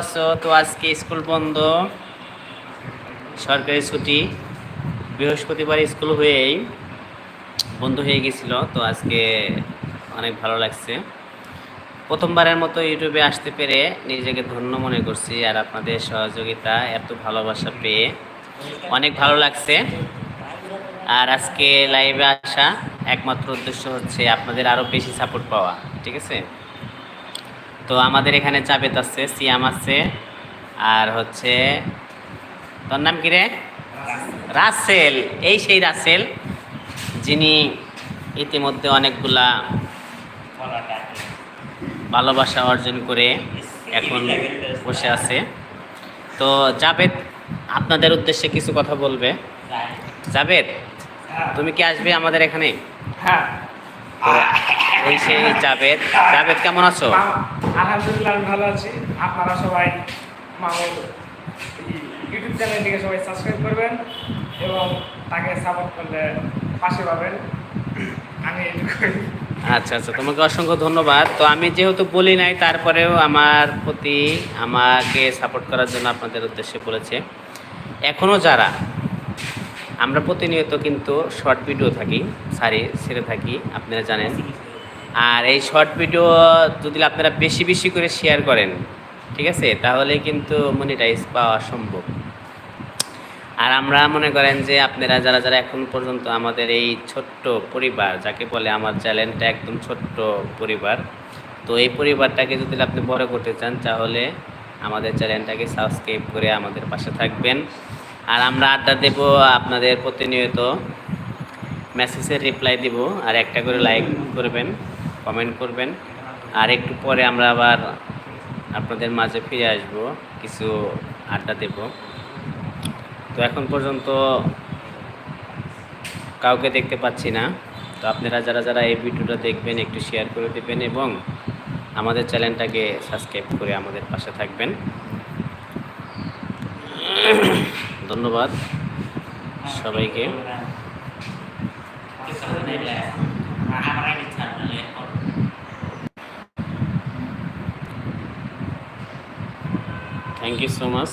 আছো, তো আজকে স্কুল বন্ধ। সরকারি ছুটি। বৃহস্পতিবার স্কুল হয়েই বন্ধ হয়ে গেছিল, তো আজকে অনেক ভালো লাগছে। প্রথমবারের মতো ইউটিউবে আসতে পেরে নিজেকে ধন্য মনে করছি আর আপনাদের সহযোগিতা, এত ভালোবাসা পেয়ে অনেক ভালো লাগছে। আর আজকে লাইভে আসা একমাত্র উদ্দেশ্য হচ্ছে আপনাদের আরও বেশি সাপোর্ট পাওয়া, ঠিক আছে? তো আমাদের এখানে চাবেত আছে সিয়াম আছে আর হচ্ছে তোর নাম কি রে? রাসেল। এই সেই রাসেল যিনি ইতিমধ্যে অনেকগুলা ভালোবাসা অর্জন করে এখন বসে আছে। তো জাবেদ আপনাদের উদ্দেশ্যে কিছু কথা বলবে? জাবেদ তুমি কি আসবে আমাদের এখানে? হ্যাঁ। তো এই সেই জাবেদ জাবেদ কেমন আছো? আলহামদুলিল্লাহ আমি ভালো আছি। আপনারা সবাই মামুর ইউটিউব চ্যানেলটিকে সবাই সাবস্ক্রাইব করবেন এবং তাকে সাপোর্ট করলে পাশে পাবেন। আমি আচ্ছা আচ্ছা তোমাকে অসংখ্য ধন্যবাদ। তো আমি যেহেতু বলি নাই তারপরেও আমার প্রতি আমাকে সাপোর্ট করার জন্য আপনাদের উদ্দেশ্যে বলেছে। এখনও যারা আমরা প্রতিনিয়ত কিন্তু শর্ট ভিডিও থাকি সারি ছেড়ে থাকি আপনারা জানেন। আর এই শর্ট ভিডিও যদি আপনারা বেশি বেশি করে শেয়ার করেন, ঠিক আছে? তাহলে কিন্তু মনিটাইজ পাওয়া সম্ভব। আর আমরা মনে করেন যে আপনারা যারা যারা এখন পর্যন্ত আমাদের এই ছোট্ট পরিবার, যাকে বলে আমার চ্যানেলটা একদম ছোট্ট পরিবার, তো এই পরিবারটাকে যদি আপনি বড় করতে চান, তাহলে আমাদের চ্যানেলটাকে সাবস্ক্রাইব করে আমাদের পাশে থাকবেন। আর আমরা আড্ডা দেব আপনাদের প্রতিনিয়ত। মেসেজের রিপ্লাই দিব, আর একটা করে লাইক করবেন। কমেন্ট করবেন। আর একটু পরে আমরা আবার আপনাদের মাঝে ফিরে আসব, কিছু আড্ডা দেব। তো এখন পর্যন্ত কাউকে দেখতে পাচ্ছি না। তো আপনারা যারা যারা এই ভিডিওটা দেখবেন, একটু শেয়ার করে দেবেন এবং আমাদের চ্যানেলটাকে সাবস্ক্রাইব করে আমাদের পাশে থাকবেন। ধন্যবাদ সবাইকে। Thank you so much